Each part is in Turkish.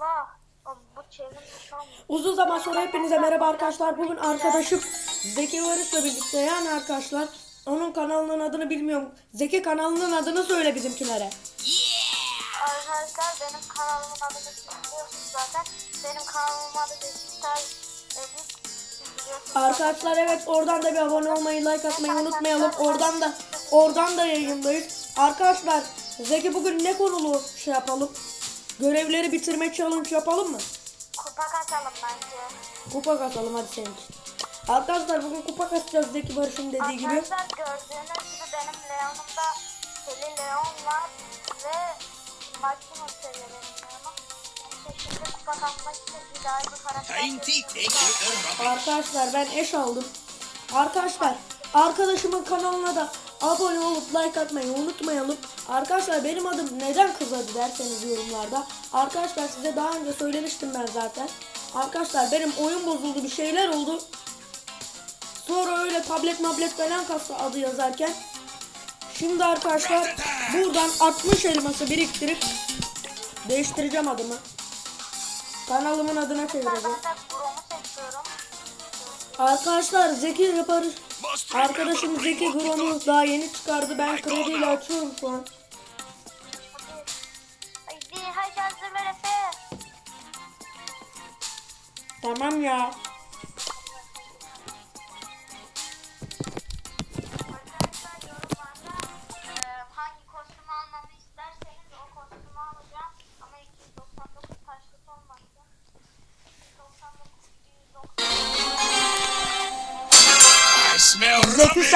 Bu olmuş. Uzun zaman sonra hepinize merhaba arkadaşlar. Bugün arkadaşım Zeki Barış'la birlikte yani arkadaşlar. Onun kanalının adını bilmiyorum. Zeki kanalının adını söyle bizimkilere. Arkadaşlar benim kanalımın adını siz biliyorsunuz zaten. Benim kanalımın adı Beşiktaş Edit. Arkadaşlar evet oradan da bir abone olmayı, like atmayı unutmayalım. Oradan da oradan da yayındayız. Arkadaşlar Zeki bugün ne konulu şey yapalım? Görevleri bitirme challenge yapalım mı? Kupa kaçalım bence. Kupa kasalım hadi senin için. Arkadaşlar bugün kupa kasacağız Zeki Barış'ın dediği gibi. Arkadaşlar gördüğünüz gibi benim Leon'umda Heli Leon var ve maksimum seviye benim Leon'um. İşte şimdi kupa kasmak için ideal bir karakter. Time to take out the rubbish. Arkadaşlar ben eş aldım. Arkadaşlar arkadaşımın kanalına da abone olup like atmayı unutmayalım. Arkadaşlar benim adım neden kızadı derseniz yorumlarda. Arkadaşlar size daha önce söylemiştim ben zaten. Arkadaşlar benim oyun bozuldu bir şeyler oldu. Sonra öyle tablet mablet falan kasa adı yazarken. Şimdi arkadaşlar buradan 60 elması biriktirip değiştireceğim adımı. Kanalımın adına çevireceğim. Arkadaşlar Zeki yapar. Arkadaşım Zeki Grom'u daha yeni çıkardı. Ben krediyle açıyorum şu an. Tamam ya.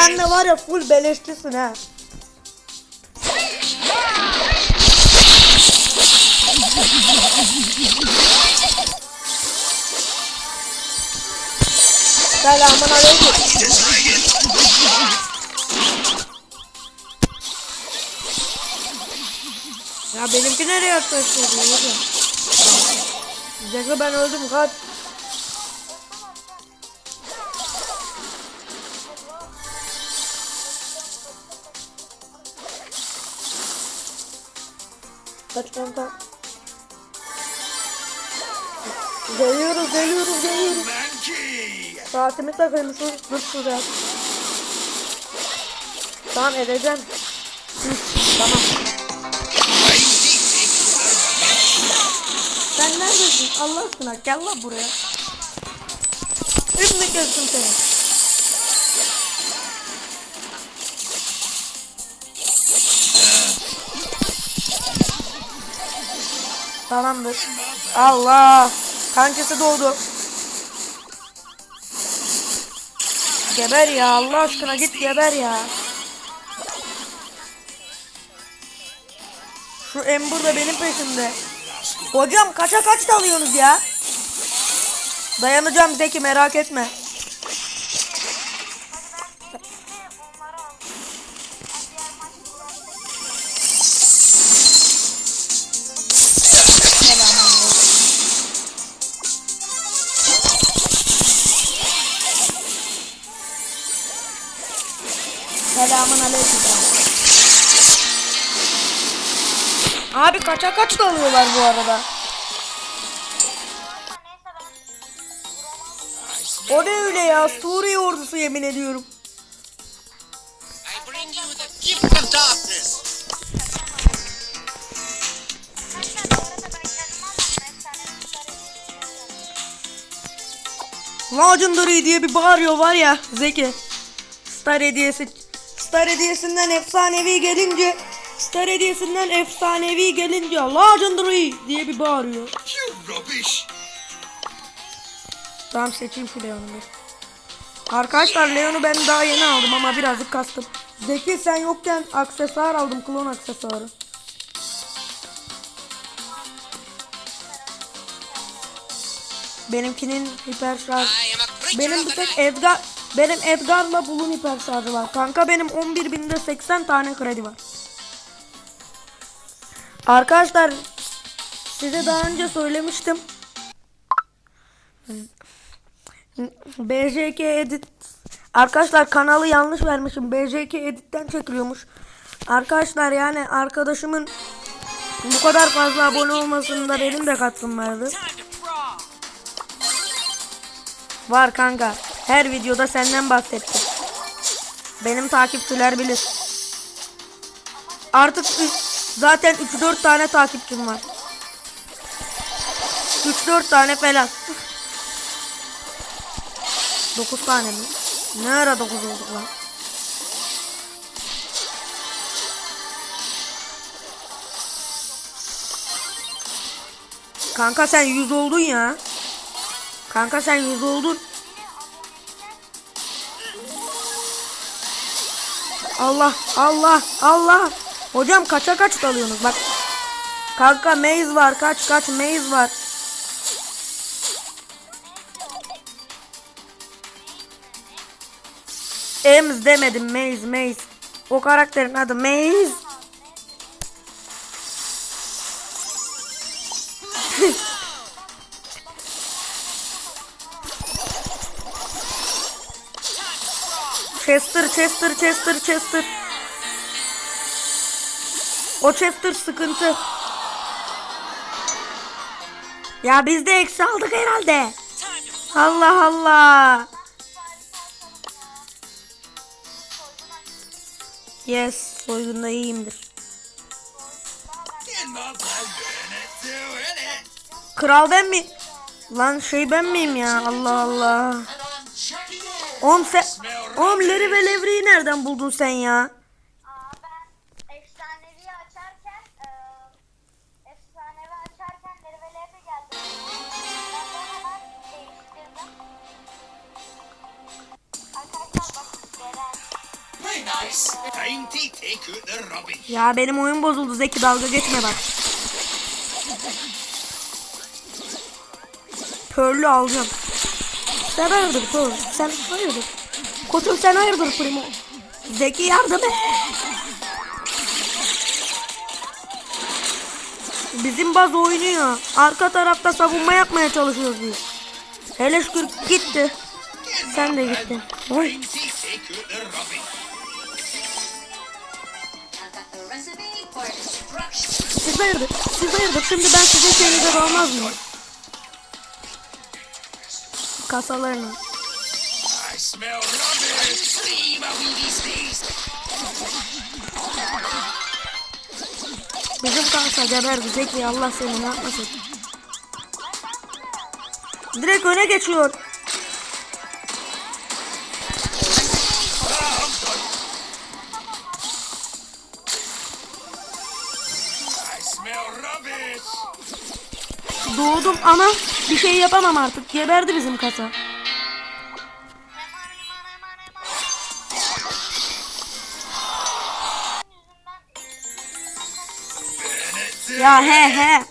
Sen de var ya full beleşçisin ha. Selamun aleyküm. Ya benimki nereye? Yürü. Zeki ben öldüm kaç. Kaç kanka. Geliyoruz geliyoruz geliyoruz. Monkey. Saatimi takılmışız. Dur şuraya. Tamam edeceğim. Tamam. Sen neredesin? Allah aşkına gel lan buraya. Üstüne kestim seni. Tamamdır. Allah. Kankası doğdu. Geber ya Allah aşkına git geber ya. Şu Ember da benim peşimde. Hocam kaça kaç dalıyorsunuz ya? Dayanacağım Zeki merak etme. Selamun aleyküm. Abi kaça kaç dalıyorlar bu arada? O ne öyle ya? Suriye ordusu yemin ediyorum. Legendary diye bir bağırıyor var ya Zeki. Star hediyesi. Star hediyesinden efsanevi gelince Star hediyesinden efsanevi gelince Legendary diye bir bağırıyor. You rubbish. Tamam seçeyim şu Leon'u bir. Arkadaşlar Leon'u ben daha yeni aldım ama birazcık kastım. Zeki sen yokken aksesuar aldım klon aksesuarı. Benimkinin hiper şarj. Benim bir tek. Edgar benim Edgar'la Bulun hiper şarjı var. Kanka benim 11.000'de 80 tane kredi var. Arkadaşlar size daha önce söylemiştim. BJK Edit Arkadaşlar kanalı yanlış vermişim. BJK Edit'ten çekiliyormuş. Arkadaşlar yani arkadaşımın Bu kadar fazla abone olmasında benim de katkım vardı. Var kanka. Her videoda senden bahsettim. Benim takipçiler bilir. Artık üç- zaten 3-4 tane takipçim var. 3-4 tane falan. 9 tane mi? Ne ara 9 olduk lan? Kanka sen 100 oldun ya. Kanka sen 100 oldun. Allah Allah Allah. Hocam kaça kaç dalıyorsunuz bak. Kanka maze var kaç kaç maze var. Ems demedim maze maze. O karakterin adı maze. Chester, Chester, Chester, Chester. O Chester sıkıntı. Ya biz de eksi aldık herhalde. Allah Allah. Yes, soygunda iyiyimdir. Kral ben mi? Lan şey ben miyim ya? Allah Allah. Oğlum sen... Oğlum Leri ve Levri'yi nereden buldun sen ya? Aa ben efsanevi açarken eee efsanevi açarken Merve'lere geldi. Ben de hemen değiştirdim. Arkadaşlar bakın Beren. Play nice. Time to take out the rubbish. Ya benim oyun bozuldu Zeki dalga geçme bak. Pearl'ü alacağım. Sen hayırdır Pearl? Sen hayırdır? Koçum sen hayırdır Primo? Zeki yardım et. Bizim baz oynuyor. Arka tarafta savunma yapmaya çalışıyoruz biz. Hele şükür gitti. Sen de gittin. Oy. Siz hayırdır? Siz hayırdır? Şimdi ben size şeyleri almaz mıyım? Kasalarını. Bizim kanka geberdi Zeki Allah seni ne yapmasın. Direkt öne geçiyor. Doğdum ama bir şey yapamam artık. Geberdi bizim kasa. Ya he he.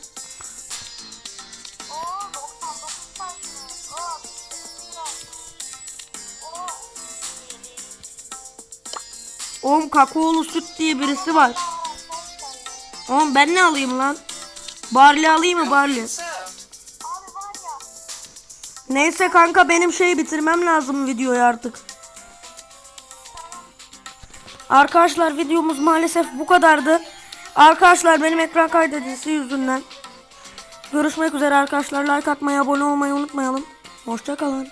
Oo 99 taşmış. Oo bir sürü Oo. Oğlum kakaolu süt diye birisi var. Oğlum ben ne alayım lan? Barley alayım mı barley? Neyse kanka benim şeyi bitirmem lazım videoyu artık. Arkadaşlar videomuz maalesef bu kadardı. Arkadaşlar benim ekran kaydedicisi yüzünden. Görüşmek üzere arkadaşlar. Like atmayı, abone olmayı unutmayalım. Hoşçakalın.